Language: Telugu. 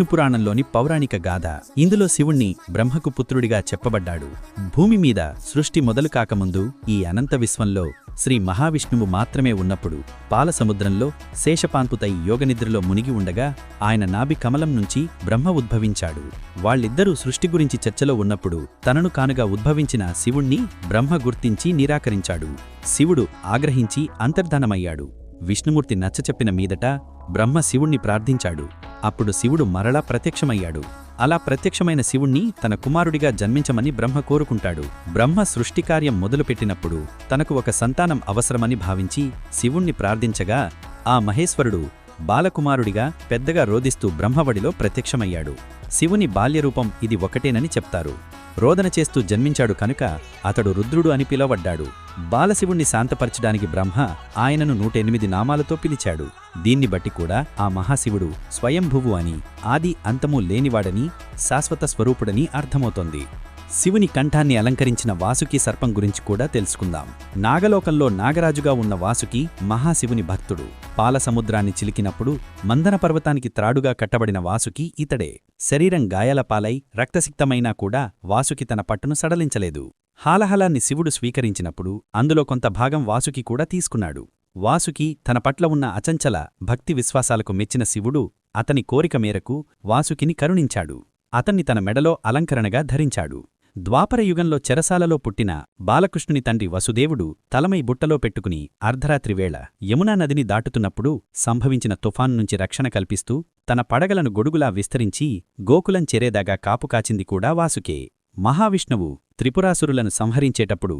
విష్ణుపురాణంలోని పౌరాణిక గాథ. ఇందులో శివుణ్ణి బ్రహ్మకు పుత్రుడిగా చెప్పబడ్డాడు. భూమి మీద సృష్టి మొదలు కాకముందు ఈ అనంత విశ్వంలో శ్రీ మహావిష్ణువు మాత్రమే ఉన్నప్పుడు పాలసముద్రంలో శేషపాన్పుతై యోగనిద్రలో మునిగి ఉండగా ఆయన నాభి కమలం నుంచి బ్రహ్మ ఉద్భవించాడు. వాళ్ళిద్దరూ సృష్టి గురించి చర్చలో ఉన్నప్పుడు తనను కానుగా ఉద్భవించిన శివుణ్ణి బ్రహ్మ గుర్తించి నిరాకరించాడు. శివుడు ఆగ్రహించి అంతర్ధానమయ్యాడు. విష్ణుమూర్తి నచ్చచెప్పిన మీదట బ్రహ్మ శివుణ్ణి ప్రార్థించాడు. అప్పుడు శివుడు మరలా ప్రత్యక్షమయ్యాడు. అలా ప్రత్యక్షమైన శివుణ్ణి తన కుమారుడిగా జన్మించమని బ్రహ్మ కోరుకుంటాడు. బ్రహ్మ సృష్టికార్యం మొదలుపెట్టినప్పుడు తనకు ఒక సంతానం అవసరమని భావించి శివుణ్ణి ప్రార్థించగా ఆ మహేశ్వరుడు బాలకుమారుడిగా పెద్దగా రోదిస్తూ బ్రహ్మవడిలో ప్రత్యక్షమయ్యాడు. శివుని బాల్యరూపం ఇది ఒకటేనని చెప్తారు. రోదన చేస్తూ జన్మించాడు కనుక అతడు రుద్రుడు అని పిలవడ్డాడు. బాలశివుణ్ణి శాంతపరచడానికి బ్రహ్మ ఆయనను నూటెనిమిది నామాలతో పిలిచాడు. దీన్ని బట్టి కూడా ఆ మహాశివుడు స్వయంభువు అని ఆది అంతము లేనివాడని శాశ్వత స్వరూపుడని అర్థమవుతోంది. శివుని కంఠాన్ని అలంకరించిన వాసుకి సర్పం గురించి కూడా తెలుసుకుందాం. నాగలోకంలో నాగరాజుగా ఉన్న వాసుకి మహాశివుని భక్తుడు. పాలసముద్రాన్ని చిలికినప్పుడు మందన పర్వతానికి త్రాడుగా కట్టబడిన వాసుకి ఇతడే. శరీరం గాయాల పాలై రక్తసిక్తమైనా కూడా వాసుకి తన పట్టును సడలించలేదు. హాలహలాన్ని శివుడు స్వీకరించినప్పుడు అందులో కొంత భాగం వాసుకి కూడా తీసుకున్నాడు. వాసుకి తన పట్ల ఉన్న అచంచల భక్తి విశ్వాసాలకు మెచ్చిన శివుడు అతని కోరిక మేరకు వాసుకిని కరుణించాడు. అతన్ని తన మెడలో అలంకరణగా ధరించాడు. ద్వాపరయుగంలో చెరసాలలో పుట్టిన బాలకృష్ణుని తండ్రి వసుదేవుడు తలమై బుట్టలో పెట్టుకుని అర్ధరాత్రివేళ యమునా నదిని దాటుతున్నప్పుడు సంభవించిన తుఫాన్ నుంచి రక్షణ కల్పిస్తూ తన పడగలను గొడుగులా విస్తరించి గోకులం చెరేదాగా కాపుకాచింది కూడా వాసుకే. మహావిష్ణువు త్రిపురాసురులను సంహరించేటప్పుడు